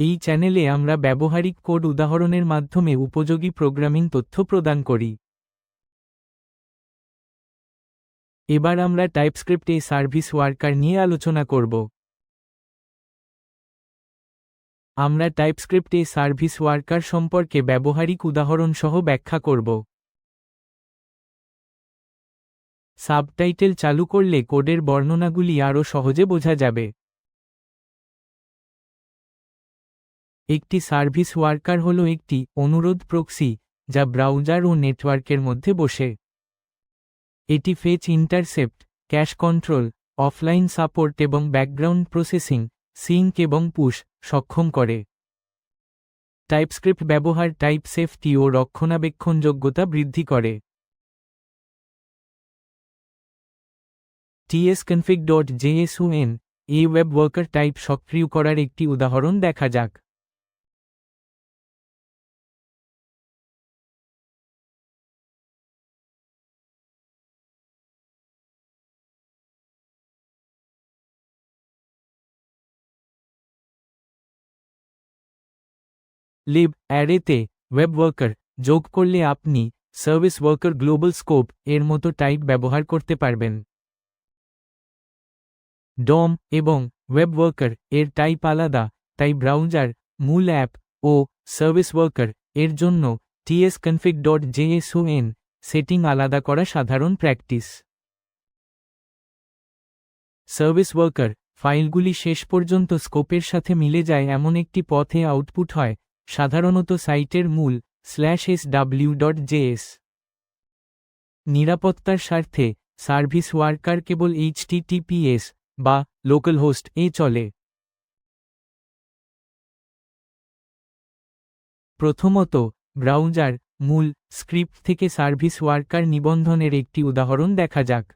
এই চ্যানেলে আমরা ব্যবহারিক কোড উদাহরণের মাধ্যমে উপযোগী প্রোগ্রামিং তথ্য প্রদান করি। এবার আমরা টাইপস্ক্রিপ্ট সার্ভিস ওয়ার্কার নিয়ে আলোচনা করব। আমরা টাইপস্ক্রিপ্ট সার্ভিস ওয়ার্কার সম্পর্কে ব্যবহারিক উদাহরণ সহ ব্যাখ্যা করব। সাবটাইটেল চালু করলে কোডের বর্ণনাগুলি আরও সহজে বোঝা যাবে। একটি সার্ভিস ওয়ার্কার হল একটি অনুরোধ প্রক্সি, যা ব্রাউজার ও নেটওয়ার্কের মধ্যে বসে। এটি fetch intercept, cache control, offline support এবং ব্যাকগ্রাউন্ড প্রসেসিং, সিঙ্ক এবং পুশ সক্ষম করে। টাইপস্ক্রিপ্ট ব্যবহার টাইপ সেফটি ও রক্ষণাবেক্ষণযোগ্যতা বৃদ্ধি করে। tsconfig ডট জেএসওএন এ ওয়েব ওয়ার্কার টাইপ সক্রিয় করার একটি উদাহরণ দেখা যাক। লিব অ্যারেতে ওয়েব ওয়ার্কার যোগ করলে আপনি সার্ভিস ওয়ার্কার গ্লোবাল স্কোপ এর মতো টাইপ ব্যবহার করতে পারবেন ডম এবং ওয়েব ওয়ার্কার এর টাইপ আলাদা তাই ব্রাউজার মূল অ্যাপ ও সার্ভিস ওয়ার্কার এর জন্য TS config dot JSON setting আলাদা করা সাধারণ প্র্যাকটিস সার্ভিস ওয়ার্কার ফাইলগুলি শেষ পর্যন্ত স্কোপের সাথে মিলে যায় এমন একটি পথে আউটপুট হয় সাধারণত সাইটের মূল slash S W dot JS নিরাপত্তার স্বার্থে সার্ভিস ওয়ার্কার কেবল এইচটিটিপিএস বা লোকাল হোস্ট এ চলে। প্রথমত, ব্রাউজার মূল স্ক্রিপ্ট থেকে সার্ভিস ওয়ার্কার নিবন্ধনের একটি উদাহরণ দেখা যাক।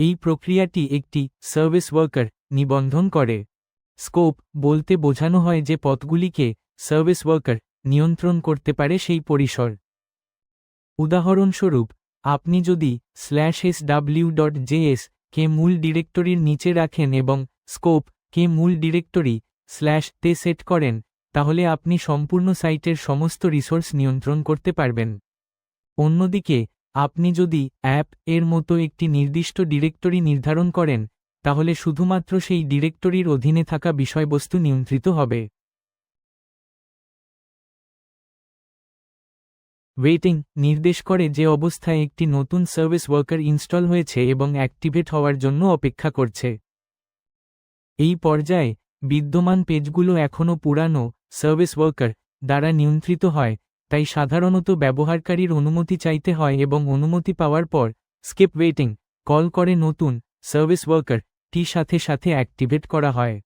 এই প্রক্রিয়াটি একটি সার্ভিস ওয়ার্কার নিবন্ধন করে। স্কোপ বলতে বোঝানো হয় যে পথগুলিকে সার্ভিস ওয়ার্কার নিয়ন্ত্রণ করতে পারে সেই পরিসর। উদাহরণস্বরূপ, আপনি যদি slash S W dot JS কে মূল ডিরেক্টরির নিচে রাখেন এবং স্কোপ কে মূল ডিরেক্টরি স্ল্যাশ তে সেট করেন, তাহলে আপনি সম্পূর্ণ সাইটের সমস্ত রিসোর্স নিয়ন্ত্রণ করতে পারবেন। অন্যদিকে আপনি যদি অ্যাপ এর মতো একটি নির্দিষ্ট ডিরেক্টরি নির্ধারণ করেন, তাহলে শুধুমাত্র সেই ডিরেক্টরির অধীনে থাকা বিষয়বস্তু নিয়ন্ত্রিত হবে। ওয়েটিং নির্দেশ করে যে অবস্থায় একটি নতুন সার্ভিস ওয়ার্কার ইনস্টল হয়েছে এবং অ্যাক্টিভেট হওয়ার জন্য অপেক্ষা করছে। এই পর্যায়ে বিদ্যমান পেজগুলো এখনও পুরানো সার্ভিস ওয়ার্কার দ্বারা নিয়ন্ত্রিত হয় তাই সাধারণত ব্যবহারকারীর অনুমতি চাইতে হয় এবং অনুমতি পাওয়ার পর, স্কিপ ওয়েটিং, কল করে নতুন, সার্ভিস ওয়ার্কার, টি সাথে সাথে অ্যাক্টিভেট করা হয়।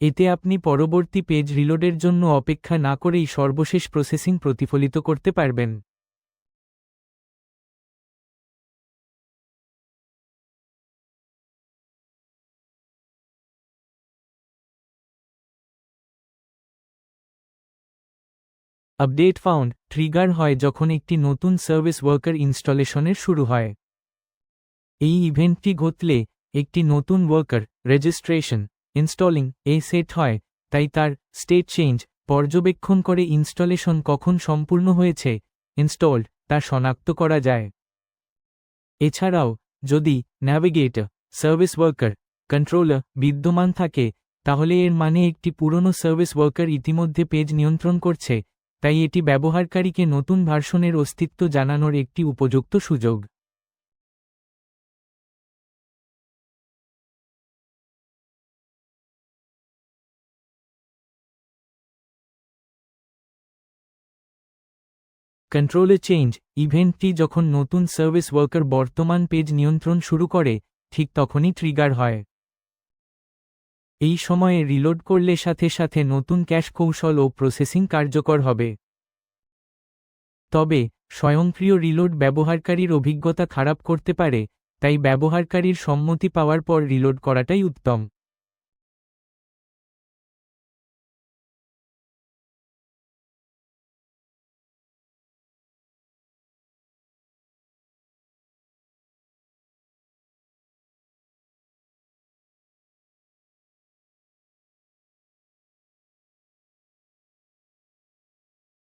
এতে আপনি পরবর্তী পেজ রিলোডের জন্য অপেক্ষা না করেই সর্বশেষ প্রসেসিং প্রতিফলিত করতে পারবেন। আপডেট ফাউন্ড ট্রিগার হয় যখন একটি নতুন সার্ভিস ওয়ার্কার ইনস্টলেশনের শুরু হয়। এই ইভেন্টটি ঘটলে একটি নতুন ওয়ার্কার রেজিস্ট্রেশন, ইনস্টলিং এ সেট হয়, তাই তার স্টেট চেঞ্জ পর্যবেক্ষণ করে ইনস্টলেশন কখন সম্পূর্ণ হয়েছে, ইনস্টলড তা শনাক্ত করা যায়। এছাড়াও, যদি ন্যাভিগেটর সার্ভিস ওয়ার্কার কন্ট্রোলার বিদ্যমান থাকে, তাহলে এর মানে একটি পুরনো সার্ভিস ওয়ার্কার ইতিমধ্যে পেজ নিয়ন্ত্রণ করছে তাই এটি ব্যবহারকারীকে নতুন ভার্সনের অস্তিত্ব জানানোর একটি উপযুক্ত সুযোগ। কন্ট্রোলে চেঞ্জ ইভেন্টটি যখন নতুন সার্ভিস ওয়ার্কার বর্তমান পেজ নিয়ন্ত্রণ শুরু করে, ঠিক তখনই ট্রিগার হয়। এই সময়ে রিলোড করলে সাথে সাথে নতুন ক্যাশ কৌশল ও প্রসেসিং কার্যকর হবে। তবে, স্বয়ংক্রিয় রিলোড ব্যবহারকারীর অভিজ্ঞতা খারাপ করতে পারে, তাই ব্যবহারকারীর সম্মতি পাওয়ার পর রিলোড করাটাই উত্তম।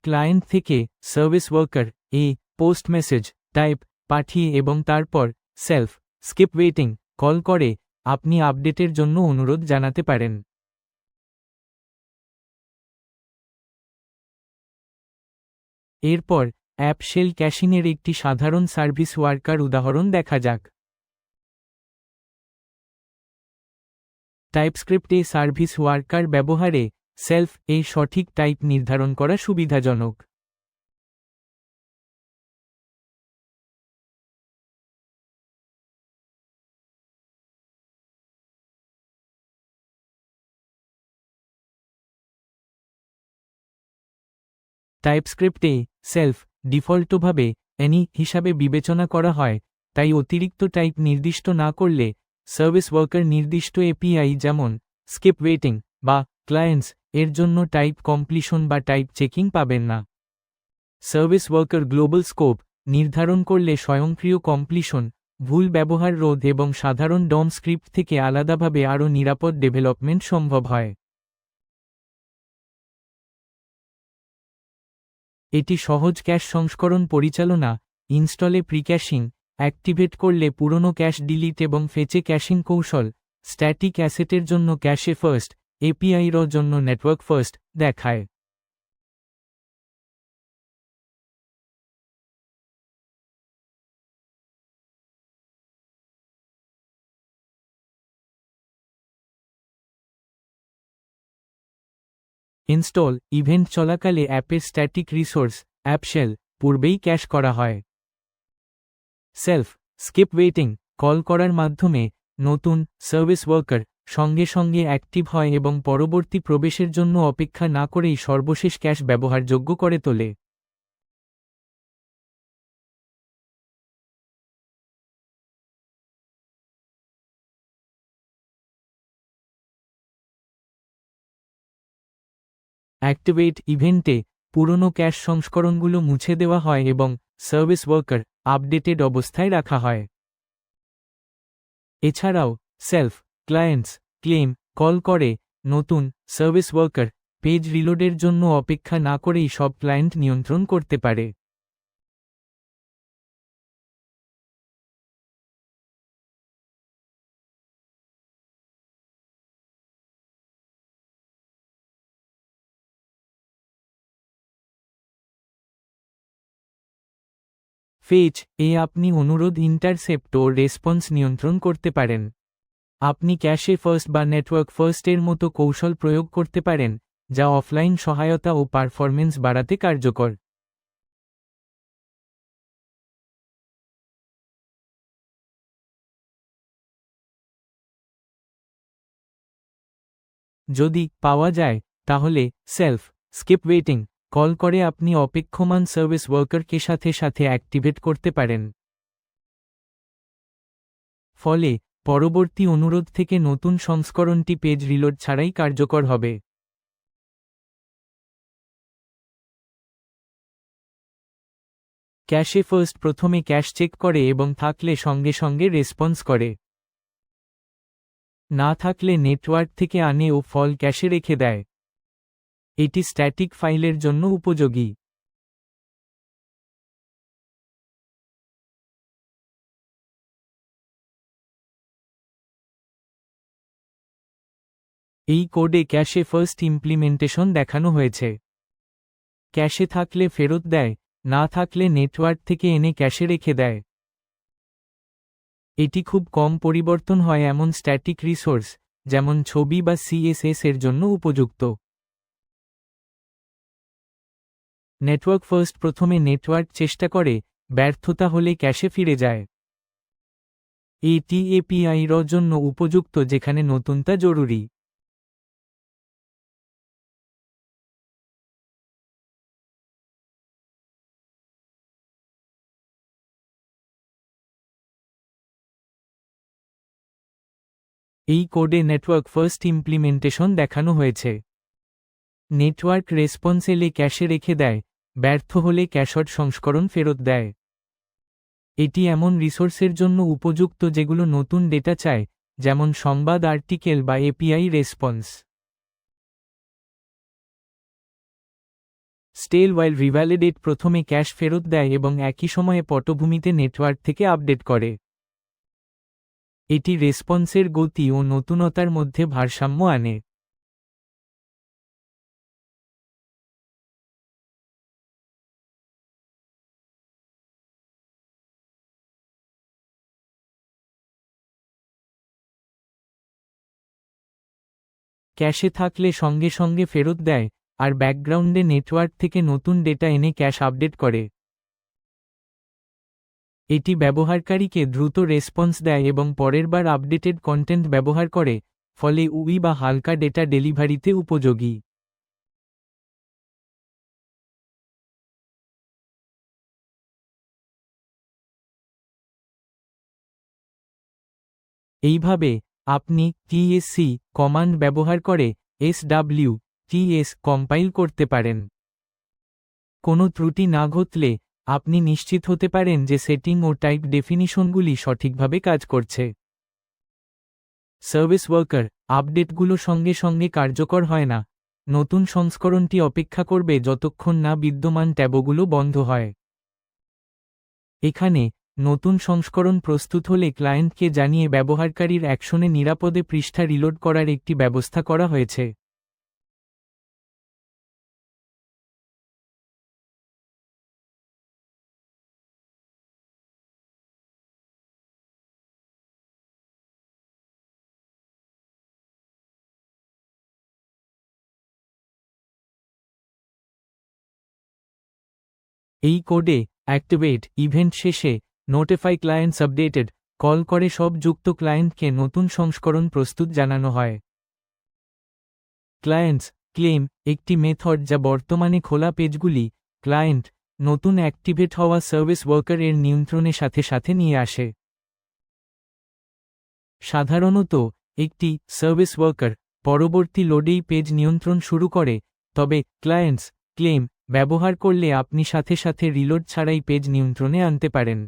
ক্লায়েন্ট থেকে সার্ভিস ওয়ার্কার, এ, পোস্ট মেসেজ, টাইপ, পাঠিয়ে এবং তারপর, সেলফ, স্কিপ ওয়েটিং, কল করে, আপনি আপডেটের জন্য অনুরোধ জানাতে পারেন। এরপর, অ্যাপ শেল ক্যাশিংয়ের একটি সাধারণ সার্ভিস ওয়ার্কার উদাহরণ দেখা যাক। টাইপস্ক্রিপ্টে সার্ভিস ওয়ার্কার ব্যবহারে সেলফ এই সঠিক টাইপ নির্ধারণ করা সুবিধাজনক। টাইপস্ক্রিপ্টে সেলফ ডিফল্টভাবে অ্যানি হিসাবে বিবেচনা করা হয়, তাই অতিরিক্ত টাইপ নির্দিষ্ট না করলে সার্ভিস ওয়ার্কার নির্দিষ্ট এপিআই যেমন স্কিপ ওয়েটিং বা ক্লায়েন্টস এর জন্য টাইপ কমপ্লিশন বা টাইপ চেকিং পাবেন না। সার্ভিস ওয়ার্কার গ্লোবাল স্কোপ নির্ধারণ করলে স্বয়ংক্রিয় কমপ্লিশন ভুল ব্যবহার রোধ এবং সাধারণ ডম স্ক্রিপ্ট থেকে আলাদাভাবে আরও নিরাপদ ডেভেলপমেন্ট সম্ভব হয়। এটি সহজ ক্যাশ সংস্করণ পরিচালনা ইনস্টলে প্রিক্যাশিং অ্যাক্টিভেট করলে পুরনো ক্যাশ ডিলিট এবং ফেচে ক্যাশিং কৌশল স্ট্যাটিক অ্যাসেটের জন্য ক্যাশে ফার্স্ট এপিআইর জন্য নেটওয়ার্ক ফার্স্ট দেখায়। ইনস্টল ইভেন্ট চলাকালে অ্যাপের স্ট্যাটিক রিসোর্স অ্যাপশেল পূর্বেই ক্যাশ করা হয়। সেলফ স্কিপ ওয়েটিং কল করার মাধ্যমে নতুন সার্ভিস ওয়ার্কার সঙ্গে সঙ্গে অ্যাক্টিভ হয় এবং পরবর্তী প্রবেশের জন্য অপেক্ষা না করেই সর্বশেষ ক্যাশ ব্যবহারযোগ্য করে তোলে। অ্যাক্টিভেট ইভেন্টে পুরনো ক্যাশ সংস্করণগুলো মুছে দেওয়া হয় এবং সার্ভিস ওয়ার্কার আপডেটেড অবস্থায় রাখা হয়। এছাড়াও, সেলফ ক্লায়েন্টস ক্লেম কল করে, নতুন সার্ভিস ওয়ার্কার পেজ রিলোডের জন্য অপেক্ষা না করেই সব ক্লায়েন্ট নিয়ন্ত্রণ করতে পারে। ফেচ এ আপনি অনুরোধ ইন্টারসেপ্ট ও রেসপন্স নিয়ন্ত্রণ করতে পারেন। আপনি ক্যাশে ফার্স্ট বা নেটওয়ার্ক ফার্স্টের মতো কৌশল প্রয়োগ করতে পারেন, যা অফলাইন সহায়তা ও পারফরমেন্স বাড়াতে কার্যকর। যদি পাওয়া যায়, তাহলে সেলফ, স্কিপ ওয়েটিং, কল করে আপনি অপেক্ষমান সার্ভিস ওয়ার্কারকে সাথে সাথে অ্যাক্টিভেট করতে পারেন। ফলে পরবর্তী অনুরোধ থেকে নতুন সংস্করণটি পেজ রিলোড ছাড়াই কার্যকর হবে। ক্যাশে ফার্স্ট প্রথমে ক্যাশ চেক করে এবং থাকলে সঙ্গে সঙ্গে রেসপন্স করে। না থাকলে নেটওয়ার্ক থেকে আনে ও ফল ক্যাশে রেখে দেয়। এটি স্ট্যাটিক ফাইলের জন্য উপযোগী। এই কোডে ক্যাশে ফার্স্ট ইমপ্লিমেন্টেশন দেখানো হয়েছে। ক্যাশে থাকলে ফেরত দেয়, না থাকলে নেটওয়ার্ক থেকে এনে ক্যাশে রেখে দেয়। এটি খুব কম পরিবর্তন হয় এমন স্ট্যাটিক রিসোর্স, যেমন ছবি বা সিএসএস এর জন্য উপযুক্ত। নেটওয়ার্ক ফার্স্ট প্রথমে নেটওয়ার্ক চেষ্টা করে, ব্যর্থতা হলে ক্যাশে ফিরে যায়। এটি এপিআইর জন্য উপযুক্ত, যেখানে নতুনতা জরুরি। এই কোডে নেটওয়ার্ক ফার্স্ট ইমপ্লিমেন্টেশন দেখানো হয়েছে। নেটওয়ার্ক রেসপন্স এলে ক্যাশে রেখে দেয়, ব্যর্থ হলে ক্যাশট সংস্করণ ফেরত দেয়। এটি এমন রিসোর্সের জন্য উপযুক্ত যেগুলো নতুন ডেটা চায়, যেমন সংবাদ আর্টিকেল বা API response stale while revalidate প্রথমে ক্যাশ ফেরত দেয় এবং একই সময়ে পটভূমিতে নেটওয়ার্ক থেকে আপডেট করে। এটি রেসপন্সের গতি ও নতুনতার মধ্যে ভারসাম্য আনে। ক্যাশে থাকলে সঙ্গে সঙ্গে ফেরত দেয়, আর ব্যাকগ্রাউন্ডে নেটওয়ার্ক থেকে নতুন ডেটা এনে ক্যাশ আপডেট করে। এটি ব্যবহারকারীকে দ্রুত রেসপন্স দেয় এবং পরের বার আপডেটেড কন্টেন্ট ব্যবহার করে, ফলে উই বা হালকা ডেটা ডেলিভারিতে উপযোগী। এইভাবে, আপনি টিএসসি কমান্ড ব্যবহার করে এসডাব্লিউ টিএস কম্পাইল করতে পারেন। কোনো ত্রুটি না ঘটলে আপনি নিশ্চিত হতে পারেন যে সেটিং ও টাইপ ডেফিনিশনগুলি সঠিকভাবে কাজ করছে। সার্ভিস ওয়ার্কার আপডেটগুলো সঙ্গে সঙ্গে কার্যকর হয় না। নতুন সংস্করণটি অপেক্ষা করবে যতক্ষণ না বিদ্যমান ট্যাবগুলো বন্ধ হয়। এখানে, নতুন সংস্করণ প্রস্তুত হলে ক্লায়েন্টকে জানিয়ে ব্যবহারকারীর অ্যাকশনে নিরাপদে পৃষ্ঠা রিলোড করার একটি ব্যবস্থা করা হয়েছে। এই কোডে অ্যাক্টিভেট ইভেন্ট শেষে নোটিফাই ক্লায়েন্টস আপডেটেড কল করে সব যুক্ত ক্লায়েন্টকে নতুন সংস্করণ প্রস্তুত জানানো হয়। ক্লায়েন্টস ক্লেম একটি মেথড যা বর্তমানে খোলা পেজগুলি ক্লায়েন্ট নতুন অ্যাক্টিভেট হওয়া সার্ভিস ওয়ার্কার এর নিয়ন্ত্রণের সাথে সাথে নিয়ে আসে। সাধারণত একটি সার্ভিস ওয়ার্কার পরবর্তী লোডেই পেজ নিয়ন্ত্রণ শুরু করে, তবে ক্লায়েন্টস ক্লেম ব্যবহার করলে আপনি সাথে সাথে রিলোড ছাড়াই পেজ নিয়ন্ত্রণে আনতে পারেন।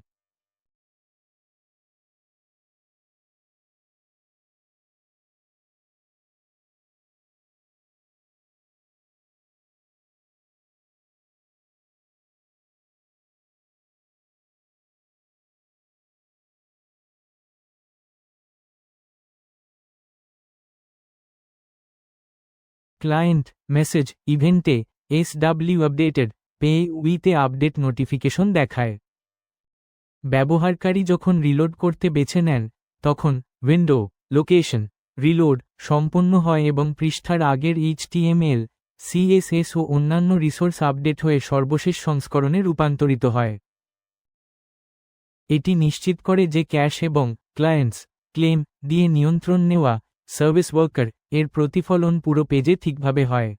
ক্লায়েন্ট মেসেজ ইভেন্টে এসডাব্লিউ আপডেটেড পে উইতে আপডেট নোটিফিকেশন দেখায়। ব্যবহারকারী যখন রিলোড করতে বেছে নেন, তখন উইন্ডো লোকেশন রিলোড সম্পন্ন হয় এবং পৃষ্ঠার আগের এইচটিএমএল সিএসএস ও অন্যান্য রিসোর্স আপডেট হয়ে সর্বশেষ সংস্করণে রূপান্তরিত হয়। এটি নিশ্চিত করে যে ক্যাশ এবং ক্লায়েন্টস ক্লেম দিয়ে নিয়ন্ত্রণ নেওয়া সার্ভিস ওয়ার্কার এর প্রতিফলন পুরো পেজে ঠিকভাবে হয়।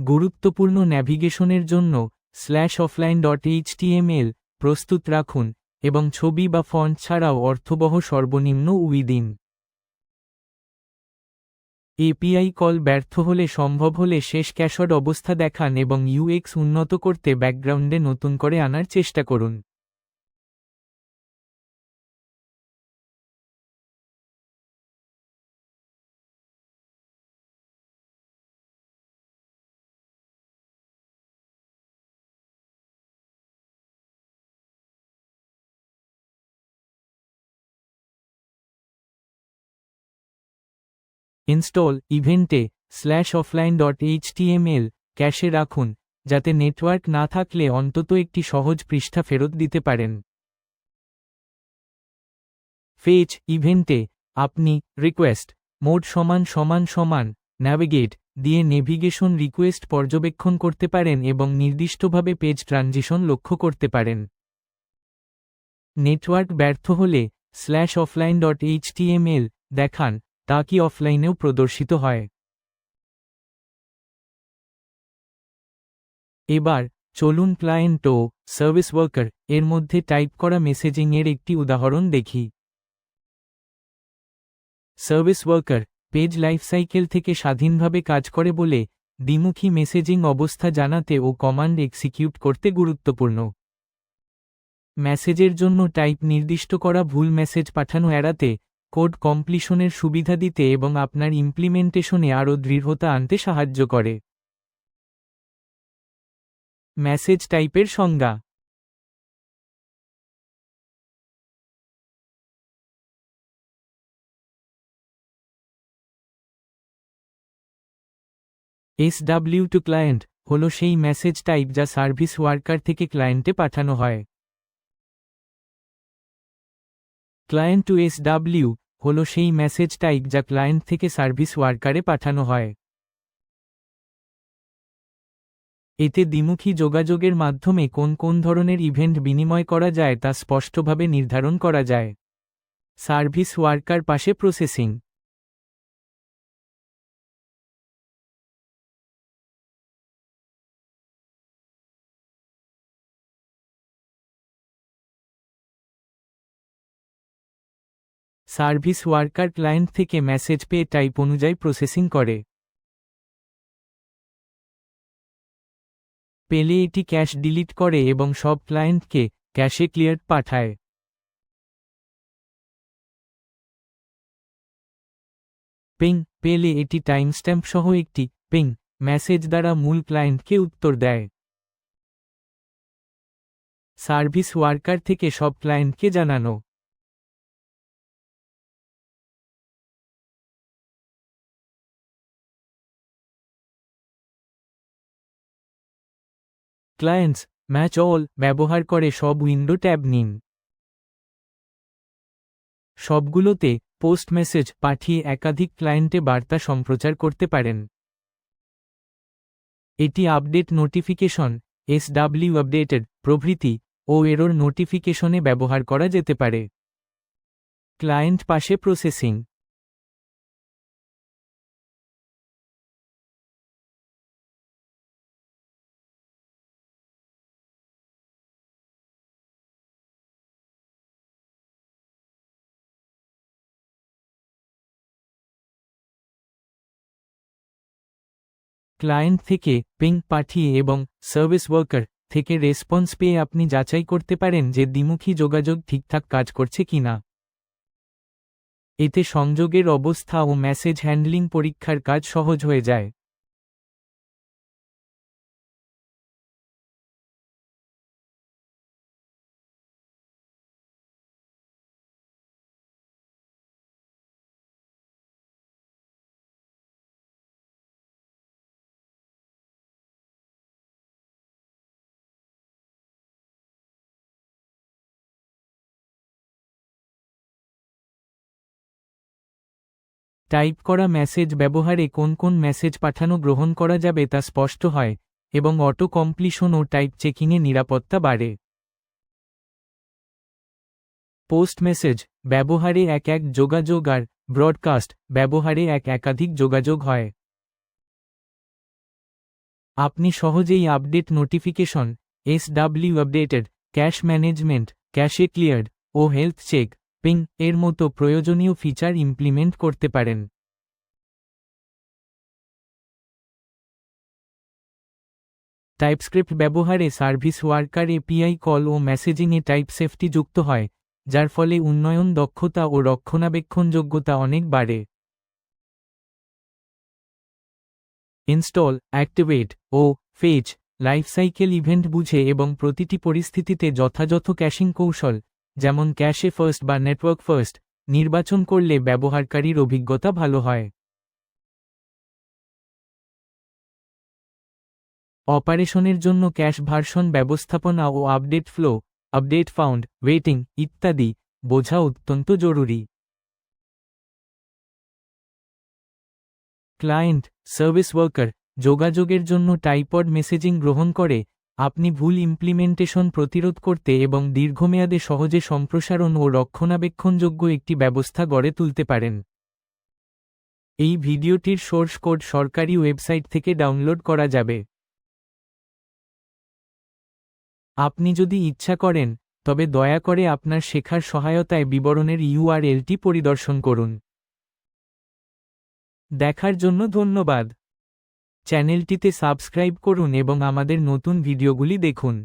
গুরুত্বপূর্ণ ন্যাভিগেশনের জন্য স্ল্যাশ অফলাইন ডট এইচটিএমএল প্রস্তুত রাখুন এবং ছবি বা ফন্ট ছাড়াও অর্থবহ সর্বনিম্ন উইদিন এপিআই কল ব্যর্থ হলে সম্ভব হলে শেষ ক্যাশড অবস্থা দেখান এবং ইউএক্স উন্নত করতে ব্যাকগ্রাউন্ডে নতুন করে আনার চেষ্টা করুন। ইনস্টল ইভেন্টে স্ল্যাশ অফলাইন ডট এইচটিএমএল ক্যাশে রাখুন, যাতে নেটওয়ার্ক না থাকলে অন্তত একটি সহজ পৃষ্ঠা ফেরত দিতে পারেন। ফেচ ইভেন্টে আপনি রিকোয়েস্ট, মোড সমান সমান সমান, ন্যাভিগেট দিয়ে নেভিগেশন রিকোয়েস্ট পর্যবেক্ষণ করতে পারেন এবং নির্দিষ্টভাবে পেজ ট্রানজিশন লক্ষ্য করতে পারেন। নেটওয়ার্ক ব্যর্থ হলে স্ল্যাশ অফলাইন ডট এইচটিএমএল দেখান তা কি অফলাইনেও প্রদর্শিত হয়? এবার, চলুন ক্লায়েন্ট ও সার্ভিস ওয়ার্কার এর মধ্যে টাইপ করা মেসেজিং এর একটি উদাহরণ দেখি। সার্ভিস ওয়ার্কার পেজ লাইফসাইকেল থেকে স্বাধীনভাবে কাজ করে বলে দ্বিমুখী মেসেজিং অবস্থা জানাতে ও কমান্ড এক্সিকিউট করতে গুরুত্বপূর্ণ। মেসেজের জন্য টাইপ নির্দিষ্ট করা ভুল মেসেজ পাঠানো এড়াতে কোড কমপ্লিশনের সুবিধা দিতে এবং আপনার ইমপ্লিমেন্টেশনে আরও দৃঢ়তা আনতে সাহায্য করে। মেসেজ টাইপের সংজ্ঞা। এসডাব্লিউ টু ক্লায়েন্ট হল সেই মেসেজ টাইপ যা সার্ভিস ওয়ার্কার থেকে ক্লায়েন্টে পাঠানো হয়। ক্লায়েন্ট টু এসডাব্লিউ হল সেই মেসেজটা যা ক্লায়েন্ট থেকে সার্ভিস ওয়ার্কারে পাঠানো হয়। এতে দ্বিমুখী যোগাযোগের মাধ্যমে কোন কোন ধরনের ইভেন্ট বিনিময় করা যায় তা স্পষ্টভাবে নির্ধারণ করা যায়। সার্ভিস ওয়ার্কার পাশে প্রসেসিং সার্ভিস ওয়ার্কার ক্লায়েন্ট থেকে মেসেজ পেয়ে টাইপ অনুযায়ী প্রসেসিং করে। পেলে এটি ক্যাশ ডিলিট করে এবং সব ক্লায়েন্টকে ক্যাশে ক্লিয়ার পাঠায়। পেং, পেলে এটি টাইমস্ট্যাম্প সহ একটি পেং, মেসেজ দ্বারা মূল ক্লায়েন্টকে উত্তর দেয়। সার্ভিস ওয়ার্কার থেকে সব ক্লায়েন্টকে জানানো। ক্লায়েন্টস ম্যাচ অল ব্যবহার করে সব উইন্ডো ট্যাব নিন। সবগুলোতে পোস্ট মেসেজ পাঠিয়ে একাধিক ক্লায়েন্টে বার্তা সম্প্রচার করতে পারেন। এটি আপডেট নোটিফিকেশন এসডাব্লিউ আপডেটেড প্রভৃতি ও এরোর নোটিফিকেশনে ব্যবহার করা যেতে পারে। ক্লায়েন্ট পাশে প্রসেসিং ক্লায়েন্ট থেকে পিং পাঠিয়ে এবং সার্ভিস ওয়ার্কার থেকে রেসপন্স পেয়ে আপনি যাচাই করতে পারেন যে দ্বিমুখী যোগাযোগ ঠিকঠাক কাজ করছে কি না। এতে সংযোগের অবস্থা ও মেসেজ হ্যান্ডলিং পরীক্ষার কাজ সহজ হয়ে যায়। টাইপ করা মেসেজ ব্যবহারে কোন কোন মেসেজ পাঠানো গ্রহণ করা যাবে তা স্পষ্ট হয়, এবং অটো কমপ্লিশন ও টাইপ চেকিংয়ে নিরাপত্তা বাড়ে। পোস্ট মেসেজ ব্যবহারে এক এক যোগাযোগ আর ব্রডকাস্ট ব্যবহারে এক একাধিক যোগাযোগ হয়। আপনি সহজেই update notification S W updated, cache management, cache cleared ও হেলথ চেক পিং এর মতো প্রয়োজনীয় ফিচার ইমপ্লিমেন্ট করতে পারেন। টাইপস্ক্রিপ্ট ব্যবহারে সার্ভিস ওয়ার্কার এপিআই কল ও মেসেজিংয়ে টাইপ সেফটি যুক্ত হয়, যার ফলে উন্নয়ন, দক্ষতা ও রক্ষণাবেক্ষণযোগ্যতা অনেক বাড়ে। ইনস্টল অ্যাক্টিভেট ও ফেজ লাইফসাইকেল ইভেন্ট বুঝে এবং প্রতিটি পরিস্থিতিতে যথাযথ ক্যাশিং কৌশল যেমন ক্যাশে ফার্স্ট বা নেটওয়ার্ক ফার্স্ট, নির্বাচন করলে ব্যবহারকারীর অভিজ্ঞতা ভালো হয়। অপারেশনের জন্য ক্যাশ ভার্সন ব্যবস্থাপনা ও update flow, update found, waiting ইত্যাদি বোঝা অত্যন্ত জরুরি। ক্লায়েন্ট, সার্ভিস ওয়ার্কার যোগাযোগের জন্য টাইপড মেসেজিং গ্রহণ করে আপনি ভুল ইমপ্লিমেন্টেশন প্রতিরোধ করতে এবং দীর্ঘমেয়াদে সহজে সম্প্রসারণ ও রক্ষণাবেক্ষণযোগ্য একটি ব্যবস্থা গড়ে তুলতে পারেন। এই ভিডিওটির সোর্স কোড সরকারি ওয়েবসাইট থেকে ডাউনলোড করা যাবে। আপনি যদি ইচ্ছা করেন, তবে দয়া করে আপনার শেখার সহায়তায় বিবরণের ইউআরএলটি পরিদর্শন করুন। দেখার জন্য ধন্যবাদ। চ্যানেলটিতে সাবস্ক্রাইব করুন এবং আমাদের নতুন ভিডিওগুলি দেখুন।